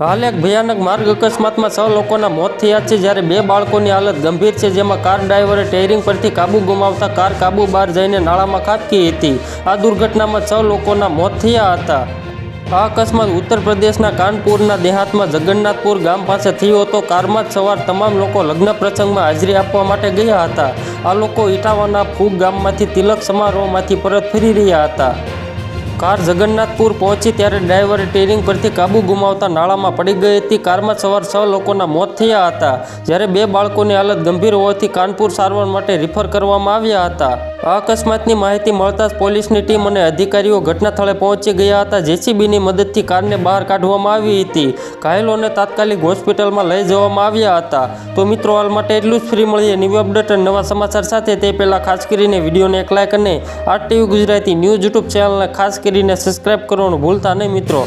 હાલ એક ભયાનક માર્ગ અકસ્માતમાં છ લોકોના મોત થયા છે જ્યારે બે બાળકોની હાલત ગંભીર છે, જેમાં કાર ડ્રાઈવરે ટેરિંગ પરથી કાબુ ગુમાવતા કાર કાબુ બહાર જઈને નાળામાં ખાબકી હતી. આ દુર્ઘટનામાં છ લોકોના મોત થયા હતા. આ અકસ્માત ઉત્તર પ્રદેશના કાનપુરના દેહાતમાં જગન્નાથપુર ગામ પાસે થયો હતો. કારમાં જ સવાર તમામ લોકો લગ્ન પ્રસંગમાં હાજરી આપવા માટે ગયા હતા. આ લોકો ઇટાવાના ફૂગ ગામમાંથી તિલક સમારોહમાંથી પરત ફરી રહ્યા હતા. કાર જગન્નાથપુર પહોંચી ત્યારે ડ્રાઈવરે ટેરિંગ પરથી કાબુ ગુમાવતા નાળામાં પડી ગઈ હતી. કારમાં સવાર છ લોકોના મોત થયા હતા, જ્યારે બે બાળકોની હાલત ગંભીર હોવાથી કાનપુર સારવાર માટે રિફર કરવામાં આવ્યા હતા. આ અકસ્માતની માહિતી મળતા જ પોલીસની ટીમ અને અધિકારીઓ ઘટના સ્થળે પહોંચી ગયા હતા. જેસીબીની મદદથી કારને બહાર કાઢવામાં આવી હતી. ઘાયલોને તાત્કાલિક હોસ્પિટલમાં લઈ જવામાં આવ્યા હતા. તો મિત્રો, હાલ માટે એટલું જ. ફ્રી મળીએ ન્યૂ અપડેટ અને નવા સમાચાર સાથે. તે પહેલાં ખાસ કરીને વિડીયોને એક લાઇક અને R TV Gujarati news YouTube ચેનલને ખાસ કરીને સબસ્ક્રાઇબ કરવાનું ભૂલતા નહીં મિત્રો.